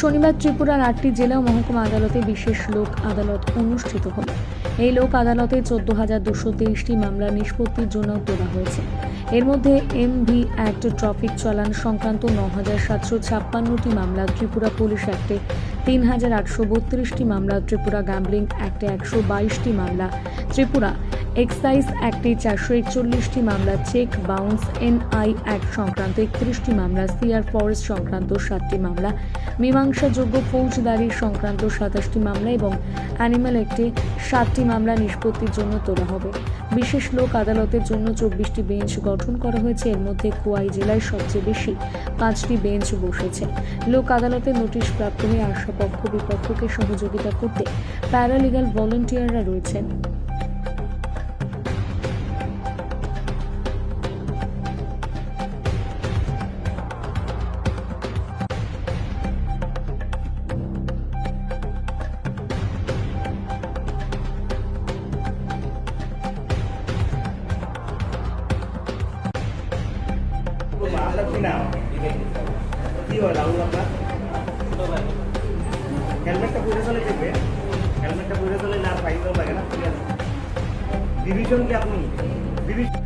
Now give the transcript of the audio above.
শনিবার ত্রিপুরার আটটি জেলা মহকুমা আদালতে বিশেষ লোক আদালত অনুষ্ঠিত হল। এই লোক আদালতে চোদ্দ হাজার দুশো তেইশটি মামলা নিষ্পত্তির জন্য তোলা হয়েছে। এর মধ্যে এম ভি অ্যাক্ট ট্রাফিক চালান সংক্রান্ত ন হাজার সাতশো ছাপ্পান্নটি মামলা ত্রিপুরা পুলিশ অ্যাক্টে তিন হাজার আটশো বত্রিশটি মামলা, ত্রিপুরা গ্যাম্বলিং অ্যাক্টে একশো বাইশটি মামলা, ত্রিপুরা এক্সাইজ অ্যাক্টে চারশো একচল্লিশটি মামলা, চেক বাউন্স এনআই অ্যাক্ট সংক্রান্ত একত্রিশটি মামলা, সিআর ফরেস্ট সংক্রান্ত সাতটি মামলা, মীমাংসাযোগ্য ফৌজদারি সংক্রান্ত সাতাশটি মামলা এবং অ্যানিম্যাল অ্যাক্টে সাতটি মামলা নিষ্পত্তির জন্য তোলা হবে। বিশেষ লোক আদালতের জন্য চব্বিশটি বেঞ্চ গঠন করা হয়েছে। এর মধ্যে খোয়াই জেলায় সবচেয়ে বেশি পাঁচটি বেঞ্চ বসেছে। লোক আদালতে নোটিশ প্রাপ্ত হয়ে আশাপক্ষ বিপক্ষকে সহযোগিতা করতে প্যারালিগাল ভলেন্টিয়াররা রয়েছেন। আপনার কি নাম কি হয় রাহুল কি আপনি? ডিভিশন